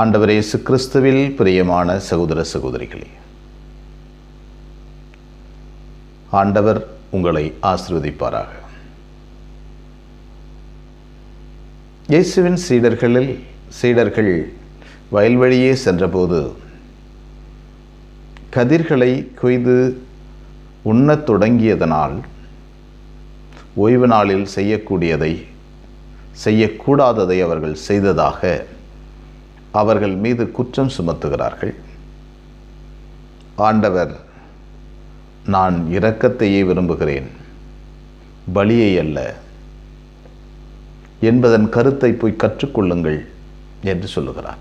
ஆண்டவர் இயேசு கிறிஸ்துவில் பிரியமான சகோதர சகோதரிகளே ஆண்டவர் உங்களை ஆசிர்வதிப்பாராக. இயேசுவின் சீடர்களில் சீடர்கள் வயல்வழியே சென்றபோது கதிர்களை கொய்து உண்ணத் தொடங்கியதனால் ஓய்வு நாளில் செய்யக்கூடியதை செய்யக்கூடாததை அவர்கள் செய்ததாக அவர்கள் மீது குற்றம் சுமத்துகிறார்கள். ஆண்டவர் நான் இரக்கத்தையே விரும்புகிறேன். பலியை அல்ல. என்பதன் கருத்தை போய் கற்றுக்கொள்ளுங்கள் என்று சொல்லுகிறார்.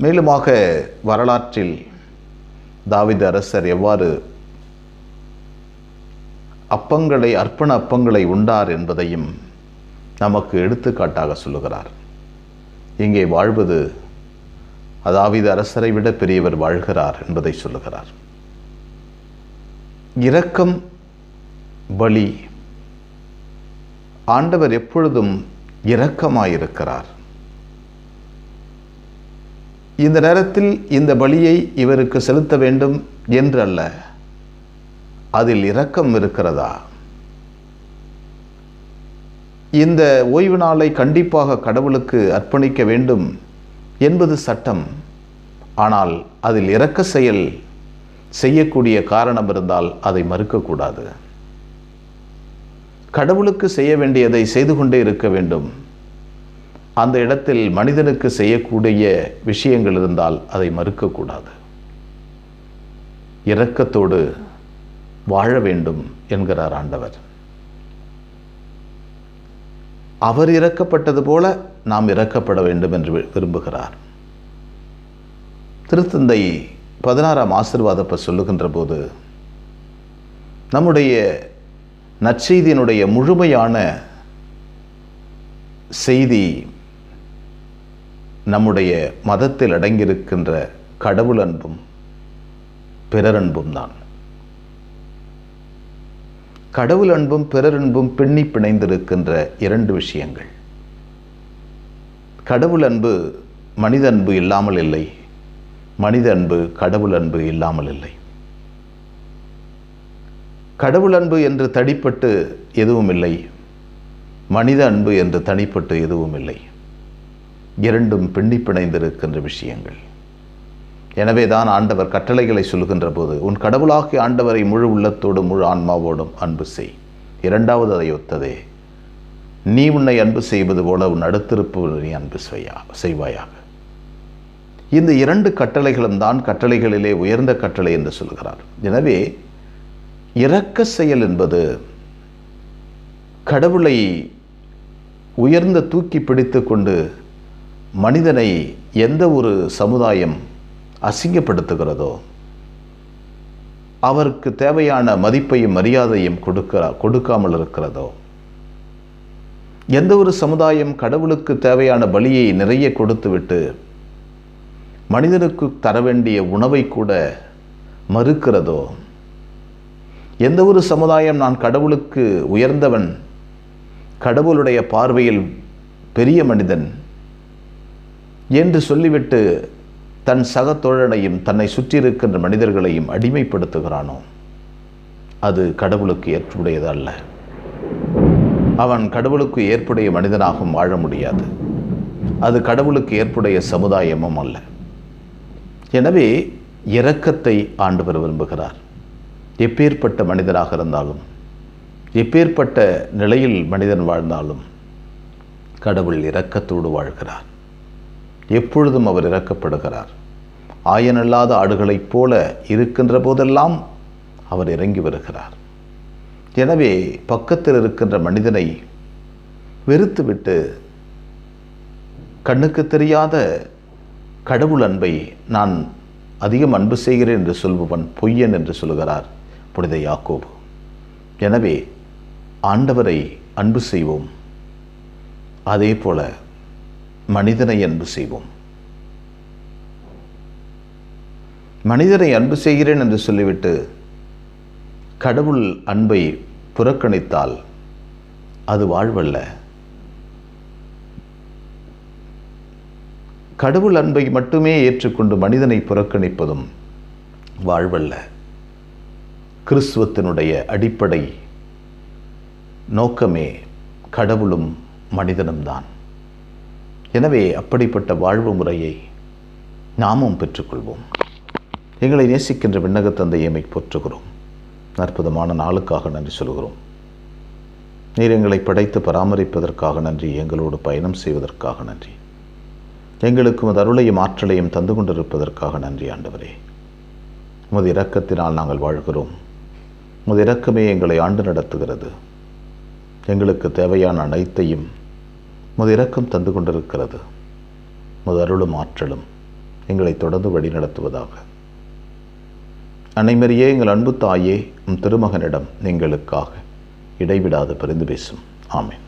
மேலுமாக வரலாற்றில் தாவித அரசர் எவ்வாறு அப்பங்களை அர்ப்பண அப்பங்களை உண்டார் என்பதையும் நமக்கு எடுத்துக்காட்டாக சொல்லுகிறார். இங்கே வாழ்வது அதாவது அரசரை விட பெரியவர் வாழ்கிறார் என்பதை சொல்லுகிறார். இரக்கம் பலி ஆண்டவர் எப்பொழுதும் இரக்கமாயிருக்கிறார். இந்த நேரத்தில் இந்த பலியை இவருக்கு செலுத்த வேண்டும் என்றல்ல. அதில் இரக்கம் இருக்கிறதா? இந்த ஓய்வு நாளை கண்டிப்பாக கடவுளுக்கு அர்ப்பணிக்க வேண்டும் என்பது சட்டம். ஆனால் அதில் இறக்க செயல் செய்யக்கூடிய காரணம் இருந்தால் அதை மறுக்கக்கூடாது. கடவுளுக்கு செய்ய வேண்டியதை செய்து கொண்டே இருக்க வேண்டும். அந்த இடத்தில் மனிதனுக்கு செய்யக்கூடிய விஷயங்கள் இருந்தால் அதை மறுக்கக்கூடாது. இரக்கத்தோடு வாழ வேண்டும் என்கிறார் ஆண்டவர். அவர் இறக்கப்பட்டது போல நாம் இறக்கப்பட வேண்டும் என்று விரும்புகிறார். திருத்தந்தை பதினாறாம் ஆசிர்வாதப்ப சொல்லுகின்ற போது நம்முடைய நற்செய்தியினுடைய முழுமையான செய்தி நம்முடைய மதத்தில் அடங்கியிருக்கின்ற கடவுள் அன்பும் பிறரன்பும் தான். கடவுள் அன்பும் பிறரன்பும் பின்னி பிணைந்திருக்கின்ற இரண்டு விஷயங்கள். கடவுள் அன்பு மனித அன்பு இல்லாமல் இல்லை. மனித அன்பு கடவுள் அன்பு இல்லாமல் இல்லை. கடவுள் அன்பு என்று தடிப்பட்டு எதுவும் இல்லை. மனித அன்பு என்று தனிப்பட்டு எதுவும் இல்லை. இரண்டும் பின்னி பிணைந்திருக்கின்ற விஷயங்கள். எனவே தான் ஆண்டவர் கட்டளைகளை சொல்கின்ற போது உன் கடவுளாகிய ஆண்டவரை முழு உள்ளத்தோடும் முழு ஆன்மாவோடும் அன்பு செய். இரண்டாவது அதை ஒத்ததே நீ உன்னை அன்பு செய்வது போல உன் அடுத்திருப்பு நீ அன்பு செய்யா செய்வாயாக. இந்த இரண்டு கட்டளைகளும் தான் கட்டளைகளிலே உயர்ந்த கட்டளை என்று சொல்கிறார். எனவே இரக்க செயல் என்பது கடவுளை உயர்ந்த தூக்கி பிடித்து கொண்டு மனிதனை எந்த ஒரு சமுதாயம் அசிங்கப்படுத்துகிறதோ? அவருக்கு தேவையான மதிப்பையும் மரியாதையும் கொடுக்க கொடுக்காமல் இருக்கிறதோ? எந்த ஒரு சமுதாயம் கடவுளுக்கு தேவையான பலியை நிறைய கொடுத்துவிட்டு மனிதனுக்கு தர வேண்டிய உணவை கூட மறுக்கிறதோ? எந்த ஒரு சமுதாயம் நான் கடவுளுக்கு உயர்ந்தவன் கடவுளுடைய பார்வையில் பெரிய மனிதன் என்று சொல்லிவிட்டு தன் சக தோழனையும் தன்னை சுற்றியிருக்கின்ற மனிதர்களையும் அடிமைப்படுத்துகிறானோ? அது கடவுளுக்கு ஏற்புடையது அல்ல அவன் கடவுளுக்கு ஏற்புடைய மனிதனாகவும் வாழ முடியாது. அது கடவுளுக்கு ஏற்புடைய சமுதாயமும் அல்ல. எனவே இரக்கத்தை ஆண்டவர் விரும்புகிறார். எப்பேற்பட்ட மனிதனாக இருந்தாலும் எப்பேற்பட்ட நிலையில் மனிதன் வாழ்ந்தாலும் கடவுள் இரக்கத்தோடு வாழ்கிறார். எப்பொழுதும் அவர் இறக்கப்படுகிறார். ஆயனல்லாத ஆடுகளைப் போல இருக்கின்ற போதெல்லாம் அவர் இறங்கி வருகிறார். எனவே பக்கத்தில் இருக்கின்ற மனிதனை வெறுத்துவிட்டு கண்ணுக்கு தெரியாத கடவுள் அன்பை நான் அதிகம் அன்பு செய்கிறேன் என்று சொல்பவன் பொய்யன் என்று சொல்கிறார் புனித யாக்கோபு. எனவே ஆண்டவரை அன்பு செய்வோம். அதே போல மனிதனை அன்பு செய்வோம். மனிதனை அன்பு செய்கிறேன் என்று சொல்லிவிட்டு கடவுள் அன்பை புறக்கணித்தால் அது வாழ்வல்ல. கடவுள் அன்பை மட்டுமே ஏற்றுக்கொண்டு மனிதனை புறக்கணிப்பதும் வாழ்வல்ல. கிறிஸ்துவத்தினுடைய அடிப்படை நோக்கமே கடவுளும் மனிதனும் தான் எனவே அப்படிப்பட்ட வாழ்வு முறையை நாமும் பெற்றுக்கொள்வோம். எங்களை நேசிக்கின்ற விண்ணக தந்தையமை போற்றுகிறோம். அற்புதமான நாளுக்காக நன்றி சொல்கிறோம். நீர் எங்களை படைத்து பராமரிப்பதற்காக நன்றி எங்களோடு பயணம் செய்வதற்காக நன்றி. எங்களுக்கும் அருளையும் ஆற்றலையும் தந்து கொண்டிருப்பதற்காக நன்றி ஆண்டவரே. உமது இரக்கத்தினால் நாங்கள் வாழ்கிறோம். உமது இரக்கமே எங்களை ஆண்டு நடத்துகிறது. எங்களுக்கு தேவையான அனைத்தையும் முது இரக்கம் தந்து கொண்டிருக்கிறது. முது அருளும் ஆற்றலும் எங்களை தொடர்ந்து வழிநடத்துவதாக. அனைமரியே எங்கள் அன்பு தாயே உம் திருமகனிடம் எங்களுக்காக இடைவிடாது பரிந்து பேசும். ஆமேன்.